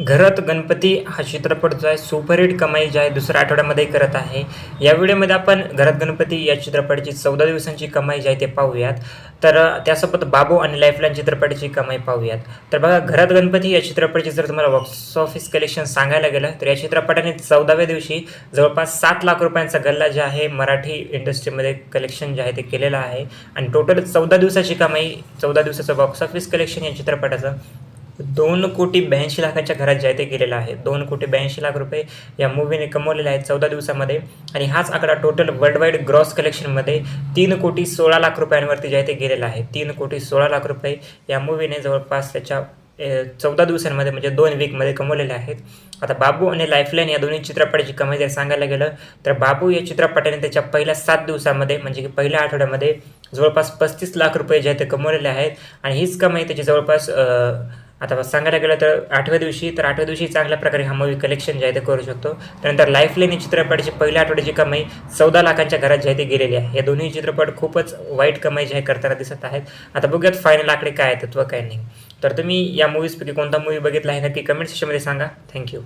घरात गणपती हा चित्रपट जो आहे सुपरहिट कमाई जी आहे दुसऱ्या आठवड्यामध्ये करत आहे. या व्हिडिओमध्ये आपण घरात गणपती या चित्रपटाची चौदा दिवसांची कमाई जी आहे ते पाहूयात. तर त्यासोबत बाबू आणि लाईफलाईन चित्रपटाची कमाई पाहूयात. तर बघा घरात गणपती या चित्रपटाची जर तुम्हाला बॉक्स ऑफिस कलेक्शन सांगायला गेलं तर या चित्रपटाने चौदाव्या दिवशी जवळपास सात लाख रुपयांचा गल्ला जे आहे मराठी इंडस्ट्रीमध्ये कलेक्शन जे आहे ते केलेलं आहे. आणि टोटल चौदा दिवसाची कमाई चौदा दिवसाचं बॉक्स ऑफिस कलेक्शन या चित्रपटाचं दोन कोटी ब्याऐंशी लाखाच्या घरात जायते आहे आहे. दोन कोटी ब्याऐंशी लाख रुपये या मूवीने कमवलेले आहेत चौदा दिवसामध्ये. आणि हाच आकडा टोटल वर्ल्डवाईड ग्रॉस कलेक्शनमध्ये तीन कोटी सोळा लाख रुपयांवरती जायते गेलेला ते आहे. तीन कोटी सोळा लाख रुपये या मूवीने जवळपास त्याच्या चौदा दिवसांमध्ये म्हणजे दोन वीकमध्ये कमवलेले आहेत. आता बाबू आणि लाईफलाईन या दोन्ही चित्रपटाची कमाई जर सांगायला गेलं तर बाबू या चित्रपटाने त्याच्या पहिल्या सात दिवसामध्ये म्हणजे की पहिल्या आठवड्यामध्ये जवळपास पस्तीस लाख रुपये जे आहेत ते कमवलेले आहेत. आणि हीच कमाई त्याची जवळपास आता सांगायला गेलं तर आठव्या दिवशी तर आठव्या दिवशी चांगल्या प्रकारे हा मूवी कलेक्शन जे आहे ते करू शकतो. त्यानंतर लाईफलाईन या चित्रपटाची पहिल्या आठवड्याची कमाई चौदा लाखांच्या घरात जे आहे ते गेलेली आहे. हे दोन्ही चित्रपट खूपच वाईट कमाई जे आहे करताना दिसत आहेत. आता बघूयात फायनल आकडे काय आहेत व काय नाही तर तुम्ही या मूवीजपैकी कोणता मूवी बघितला आहे नक्की कमेंट सेक्शनमध्ये सांगा. थँक्यू